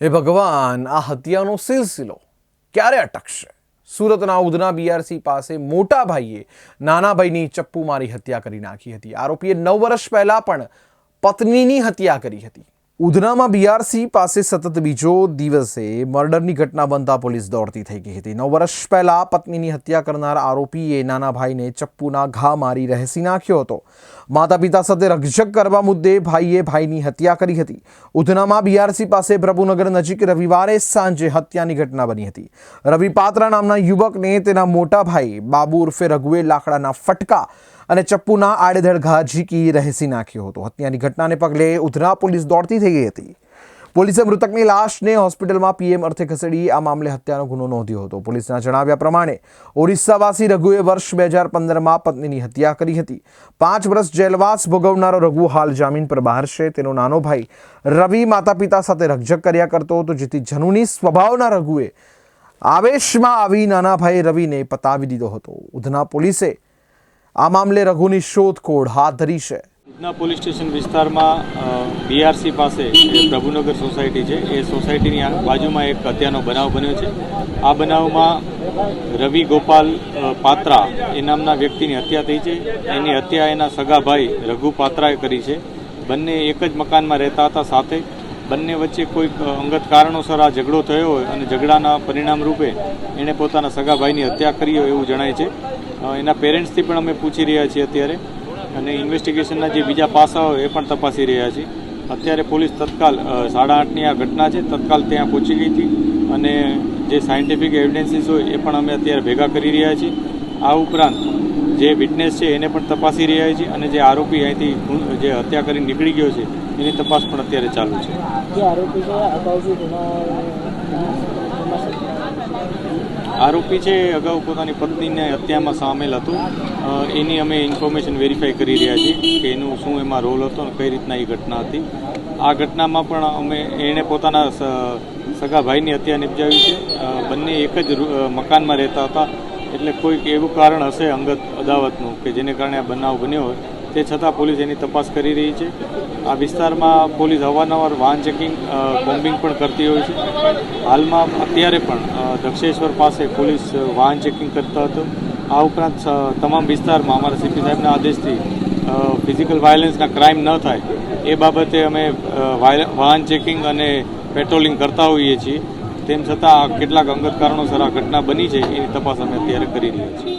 એ ભગવાન, આ હત્યાનો સિલસિલો ક્યારે અટકશે? સુરતના ઉધના બીઆરસી પાસે મોટા ભાઈએ નાના ભાઈની ચપ્પુ મારી હત્યા કરી નાખી હતી. આરોપીએ નવ વર્ષ પહેલાં પણ પત્નીની હત્યા કરી હતી. ઉધનામાં બીઆરસી પાસે સતત બીજો દિવસે મર્ડરની ઘટના બનતા પોલીસ દોડતી થઈ ગઈ હતી. નવ વર્ષ પહેલા પત્નીની હત્યા કરનાર આરોપીએ નાના ભાઈને ચપ્પુના ઘા મારી રહેસી નાખ્યો હતો. માતા પિતા સાથે રકઝક કરવા મુદ્દે ભાઈએ ભાઈની હત્યા કરી હતી. ઉધનામાં બીઆરસી પાસે પ્રભુનગર નજીક રવિવારે સાંજે હત્યાની ઘટના બની હતી. રવિ પાત્રા નામના યુવકને તેના મોટા ભાઈ બાબુ ઉર્ફે રઘુએ લાકડાના ફટકા અને ચપ્પુના આડેધડ ઘા ઝીકી રહેસી નાખ્યો હતો. હત્યાની ઘટનાને પગલે ઉધના પોલીસ દોડતી થઈ ગઈ હતી. પોલીસે મૃતકની લાશને હોસ્પિટલમાં પીએમ અર્થે ખસેડી આ મામલે હત્યાનો ગુનો નોંધ્યો હતો. પોલીસના જણાવ્યા પ્રમાણે, ઓરિસ્સાવાસી રઘુએ વર્ષ બે હજાર પંદરમાં પત્નીની હત્યા કરી હતી. પાંચ વર્ષ જેલવાસ ભોગવનારો રઘુ હાલ જામીન પર બહાર છે. તેનો નાનો ભાઈ રવિ માતા પિતા સાથે રકઝક કર્યા કરતો હતો, જેથી જનુની સ્વભાવના રઘુએ આવેશમાં આવી નાના ભાઈ રવિને પતાવી દીધો હતો. ઉધના પોલીસે આ મામલે રઘુની શોધખોળ હાથ ધરી છે. ઉધના પોલીસ સ્ટેશન વિસ્તારમાં બીઆરસી પાસે પ્રભુનગર સોસાયટી છે, એ સોસાયટીની બાજુમાં એક હત્યાનો બનાવ બન્યો છે. આ બનાવમાં રવિ ગોપાલ પાત્રા એ નામના વ્યક્તિની હત્યા થઈ છે. એની હત્યા એના સગા ભાઈ રઘુ પાત્રાએ કરી છે. બંને એક જ મકાનમાં રહેતા હતા સાથે. બંને વચ્ચે કોઈક અંગત કારણોસર આ ઝઘડો થયો હોય અને ઝઘડાના પરિણામ રૂપે એણે પોતાના સગા ભાઈની હત્યા કરી હોય એવું જણાય છે. એના પેરેન્ટ્સથી પણ અમે પૂછી રહ્યા છીએ અત્યારે. અને ઇન્વેસ્ટિગેશનના જે બીજા પાસાઓ એ પણ તપાસી રહ્યા છીએ. અત્યારે પોલીસ તત્કાલ સાડા આઠની આ ઘટના છે. તત્કાલ ત્યાં પહોંચી ગઈ હતી અને જે સાયન્ટિફિક એવિડન્સીસ હોય એ પણ અમે અત્યારે ભેગા કરી રહ્યા છીએ. આ ઉપરાંત જે વિટનેસ છે એને પણ તપાસી રહ્યા છીએ અને જે આરોપી અહીંથી જે હત્યા કરી નીકળી ગયો છે, એની તપાસ પણ અત્યારે ચાલુ છે. આરોપી છે આરોપી છે અગાઉ પોતાની પત્નીને હત્યામાં સામેલ હતું. એની અમે ઇન્ફોર્મેશન વેરીફાઈ કરી રહ્યા છીએ કે એનું શું એમાં રોલ હતો અને કઈ રીતના એ ઘટના હતી. આ ઘટનામાં પણ અમે, એણે પોતાના સગા ભાઈની હત્યા નિપજાવી છે. બંને એક જ મકાનમાં રહેતા હતા. એટલે કોઈક એવું કારણ હશે અંગત અદાવતનું કે જેને કારણે આ બનાવ બન્યો હોય. તે છતાં પોલીસ એની તપાસ કરી રહી છે. આ વિસ્તારમાં પોલીસ અવારનવાર વાહન ચેકિંગ કોમ્બિંગ પણ કરતી હોય છે. હાલમાં અત્યારે પણ દક્ષેશ્વર પાસે પોલીસ વાહન ચેકિંગ કરતા હતો. આ ઉપરાંત તમામ વિસ્તારમાં અમારા સીપી સાહેબના આદેશથી ફિઝિકલ વાયલન્સના ક્રાઇમ ન થાય, એ બાબતે અમે વાહન ચેકિંગ અને પેટ્રોલિંગ કરતા હોઈએ છીએ. તેમ છતાં કેટલાક અંગત કારણોસર આ ઘટના બની છે, એની તપાસ અમે અત્યારે કરી રહ્યા છીએ.